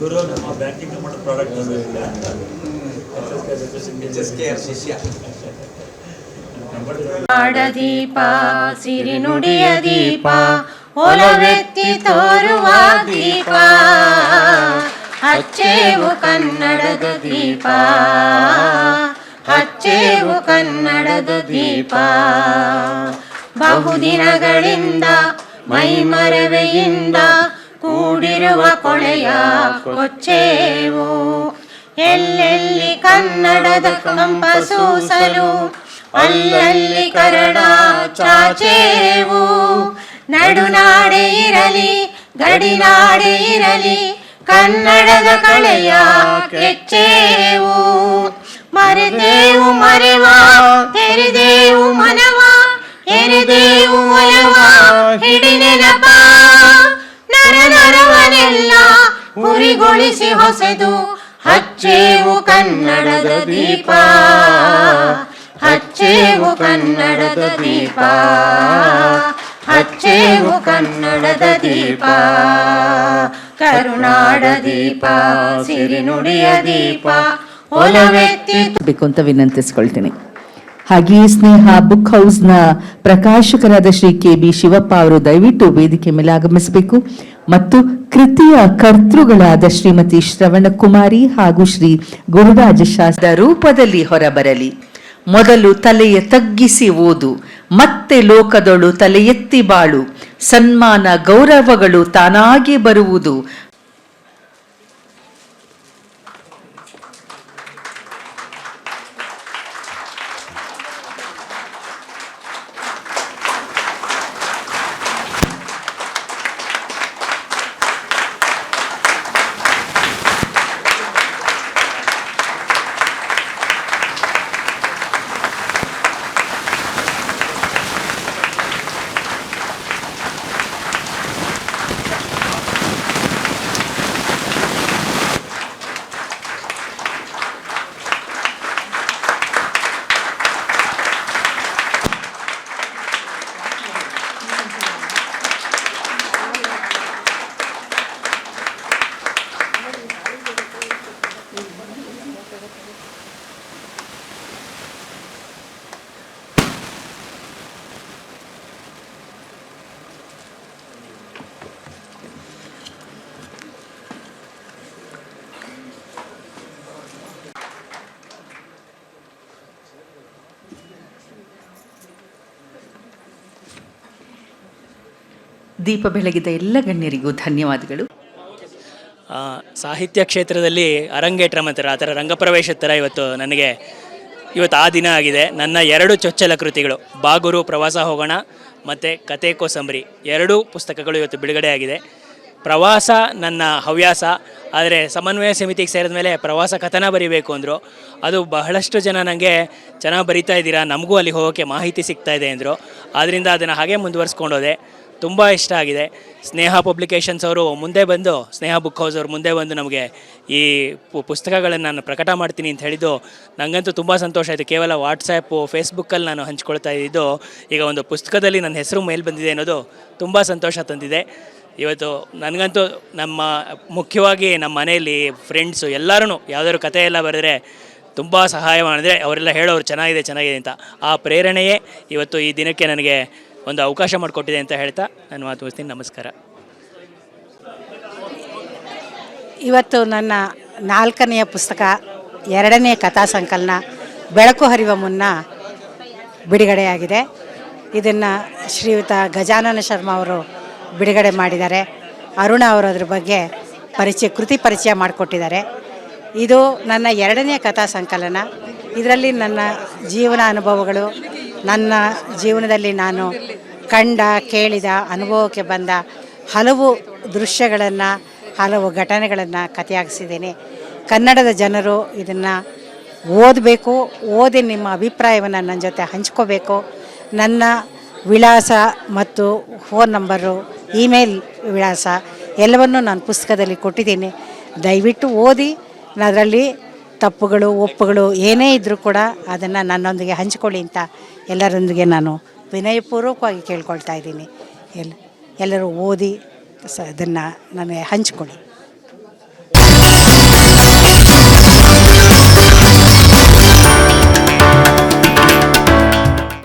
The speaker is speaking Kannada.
ಇವರು ನಮ್ಮ ಬ್ಯಾಂಕಿಂಗ್ ಮಾಡೋ ಪ್ರಾಡಕ್ಟ್ ಶಿಷ್ಯ. ದೀಪ ಸಿರಿ ನುಡಿಯ ದೀಪ ಒಲವೆತ್ತಿ ತೋರುವ ದೀಪ ಹಚ್ಚೇವು ಕನ್ನಡದ ದೀಪ ಹಚ್ಚೇವು ಕನ್ನಡದ ದೀಪ. ಬಹುದಿನಗಳಿಂದ ಮೈಮರವೆಯಿಂದ ಕೂಡಿರುವ ಕೊಳೆಯ ಕೊಚ್ಚೇವು. ಎಲ್ಲೆಲ್ಲಿ ಕನ್ನಡದ ಕಂಪಸೂಸಲು ಅಲ್ಲಲ್ಲಿ ಕರಡ ಚಾಚೇವು. ನಡುನಾಡೆ ಇರಲಿ, ಗಡಿನಾಡೆ ಇರಲಿ, ಕನ್ನಡದ ಕಳೆಯ ಕೆಚ್ಚೇವು. ಮರೆದೇವು ಮರೆವ, ತೆರೆದೇವು ಮನವ, ಎರೆದೇವು ಒಲವ ಹಿಡಿ ನೆನಪ ನರ ನರವನೆಲ್ಲ ಉರಿಗೊಳಿಸಿ ಹೊಸೆದು. ಹಚ್ಚೇವು ಕನ್ನಡದ ದೀಪ. ಹಚ್ಚೇವು ಕನ್ನಡದ ದೀಪ. ಹಚ್ಚೇವು ಕನ್ನಡದ ದೀಪ. ಕರುನಾಡ ದೀಪ, ಸಿರಿನುಡಿಯ ದೀಪ. ಬೇಕು ಅಂತ ವಿನಂತಿಸ್ಕೊಳ್ತೀನಿ. ಹಾಗೆಯೇ ಸ್ನೇಹ ಬುಕ್ ಹೌಸ್ನ ಪ್ರಕಾಶಕರಾದ ಶ್ರೀ ಕೆ ಬಿ ಶಿವಪ್ಪ ಅವರು ದಯವಿಟ್ಟು ವೇದಿಕೆ ಮೇಲೆ ಆಗಮಿಸಬೇಕು. ಮತ್ತು ಕೃತಿಯ ಕರ್ತೃಗಳಾದ ಶ್ರೀಮತಿ ಶ್ರವಣಕುಮಾರಿ ಹಾಗೂ ಶ್ರೀ ಗುರುರಾಜ ಶಾಸ್ತ್ರ ರೂಪದಲ್ಲಿ ಹೊರಬರಲಿ. ಮೊದಲು ತಲೆಯ ತಗ್ಗಿಸಿ ಓದು, ಮತ್ತೆ ಲೋಕದೊಳು ತಲೆ ಎತ್ತಿ ಬಾಳು, ಸನ್ಮಾನ ಗೌರವಗಳು ತಾನಾಗಿ ಬರುವುದು ದೀಪ ಬೆಳಗಿದ ಎಲ್ಲ ಗಣ್ಯರಿಗೂ ಧನ್ಯವಾದಗಳು. ಸಾಹಿತ್ಯ ಕ್ಷೇತ್ರದಲ್ಲಿ ಅರಂಗೇಟ್ರ ಅಂತಾರೆ ಆ ಥರ ರಂಗಪ್ರವೇಶದ ಥರ ಇವತ್ತು ನನಗೆ ಇವತ್ತು ಆ ದಿನ ಆಗಿದೆ. ನನ್ನ ಎರಡು ಚೊಚ್ಚಲ ಕೃತಿಗಳು, ಬಾಗುರು ಪ್ರವಾಸ ಹೋಗೋಣ ಮತ್ತು ಕತೆ ಕೋಸಂಬರಿ ಎರಡೂ ಪುಸ್ತಕಗಳು ಇವತ್ತು ಬಿಡುಗಡೆ ಆಗಿದೆ. ಪ್ರವಾಸ ನನ್ನ ಹವ್ಯಾಸ, ಆದರೆ ಸಮನ್ವಯ ಸಮಿತಿಗೆ ಸೇರಿದ ಮೇಲೆ ಪ್ರವಾಸ ಕಥನ ಬರಿಬೇಕು ಅಂದರು. ಅದು ಬಹಳಷ್ಟು ಜನ ನನಗೆ ಚೆನ್ನಾಗಿ ಬರಿತಾ ಇದ್ದೀರಾ, ನಮಗೂ ಅಲ್ಲಿ ಹೋಗೋಕ್ಕೆ ಮಾಹಿತಿ ಸಿಗ್ತಾ ಇದೆ ಅಂದರು. ಆದ್ದರಿಂದ ಅದನ್ನು ಹಾಗೆ ಮುಂದುವರಿಸ್ಕೊಂಡು ಹೋದೆ ತುಂಬ ಇಷ್ಟ ಆಗಿದೆ. ಸ್ನೇಹ ಪಬ್ಲಿಕೇಶನ್ಸ್ ಅವರು ಮುಂದೆ ಬಂದು, ಸ್ನೇಹ ಬುಕ್ ಹೌಸ್ ಅವರು ಮುಂದೆ ಬಂದು ನಮಗೆ ಈ ಪುಸ್ತಕಗಳನ್ನು ನಾನು ಪ್ರಕಟ ಮಾಡ್ತೀನಿ ಅಂತ ಹೇಳಿದ್ದು ನನಗಂತೂ ತುಂಬ ಸಂತೋಷ ಆಯಿತು. ಕೇವಲ ವಾಟ್ಸಪ್ಪು ಫೇಸ್ಬುಕ್ಕಲ್ಲಿ ನಾನು ಹಂಚ್ಕೊಳ್ತಾ ಇದ್ದಿದ್ದು ಈಗ ಒಂದು ಪುಸ್ತಕದಲ್ಲಿ ನನ್ನ ಹೆಸರು ಮೇಲೆ ಬಂದಿದೆ ಅನ್ನೋದು ತುಂಬ ಸಂತೋಷ ತಂದಿದೆ. ಇವತ್ತು ನನಗಂತೂ ನಮ್ಮ ಮುಖ್ಯವಾಗಿ ನಮ್ಮ ಮನೆಯಲ್ಲಿ ಫ್ರೆಂಡ್ಸು ಎಲ್ಲರೂ ಯಾವ್ದಾದ್ರು ಕತೆ ಎಲ್ಲ ಬರೆದ್ರೆ ತುಂಬ ಸಹಾಯ ಮಾಡಿದ್ರೆ ಅವರೆಲ್ಲ ಹೇಳೋರು ಚೆನ್ನಾಗಿದೆ ಚೆನ್ನಾಗಿದೆ ಅಂತ. ಆ ಪ್ರೇರಣೆಯೇ ಇವತ್ತು ಈ ದಿನಕ್ಕೆ ನನಗೆ ಒಂದು ಅವಕಾಶ ಮಾಡಿಕೊಟ್ಟಿದೆ ಅಂತ ಹೇಳ್ತಾ ನಾನು ಮಾತು ಮುಗಿಸ್ತೀನಿ. ನಮಸ್ಕಾರ. ಇವತ್ತು ನನ್ನ ನಾಲ್ಕನೆಯ ಪುಸ್ತಕ, ಎರಡನೇ ಕಥಾ ಸಂಕಲನ, ಬೆಳಕು ಹರಿವ ಮುನ್ನ ಬಿಡುಗಡೆಯಾಗಿದೆ. ಇದನ್ನು ಶ್ರೀಯುತ ಗಜಾನನ ಶರ್ಮಾ ಅವರು ಬಿಡುಗಡೆ ಮಾಡಿದ್ದಾರೆ. ಅರುಣ ಅವರು ಅದ್ರ ಬಗ್ಗೆ ಪರಿಚಯ, ಕೃತಿ ಪರಿಚಯ ಮಾಡಿಕೊಟ್ಟಿದ್ದಾರೆ. ಇದು ನನ್ನ ಎರಡನೇ ಕಥಾ ಸಂಕಲನ. ಇದರಲ್ಲಿ ನನ್ನ ಜೀವನ ಅನುಭವಗಳು, ನನ್ನ ಜೀವನದಲ್ಲಿ ನಾನು ಕಂಡ, ಕೇಳಿದ, ಅನುಭವಕ್ಕೆ ಬಂದ ಹಲವು ದೃಶ್ಯಗಳನ್ನು, ಹಲವು ಘಟನೆಗಳನ್ನು ಕಥೆಯಾಗಿಸಿದ್ದೇನೆ. ಕನ್ನಡದ ಜನರು ಇದನ್ನು ಓದಬೇಕು, ಓದಿ ನಿಮ್ಮ ಅಭಿಪ್ರಾಯವನ್ನು ನನ್ನ ಜೊತೆ ಹಂಚ್ಕೋಬೇಕು. ನನ್ನ ವಿಳಾಸ ಮತ್ತು ಫೋನ್ ನಂಬರು, ಇಮೇಲ್ ವಿಳಾಸ ಎಲ್ಲವನ್ನು ನಾನು ಪುಸ್ತಕದಲ್ಲಿ ಕೊಟ್ಟಿದ್ದೀನಿ. ದಯವಿಟ್ಟು ಓದಿ ಅದರಲ್ಲಿ ತಪ್ಪುಗಳು, ಒಪ್ಪುಗಳು ಏನೇ ಇದ್ದರೂ ಕೂಡ ಅದನ್ನು ನನ್ನೊಂದಿಗೆ ಹಂಚಿಕೊಳ್ಳಿ ಅಂತ ಎಲ್ಲರೊಂದಿಗೆ ನಾನು ವಿನಯಪೂರ್ವಕವಾಗಿ ಕೇಳ್ಕೊಳ್ತಾ ಇದ್ದೀನಿ. ಎಲ್ಲ ಎಲ್ಲರೂ ಓದಿ ಸ ಅದನ್ನು ನನಗೆ ಹಂಚ್ಕೊಳ್ಳಿ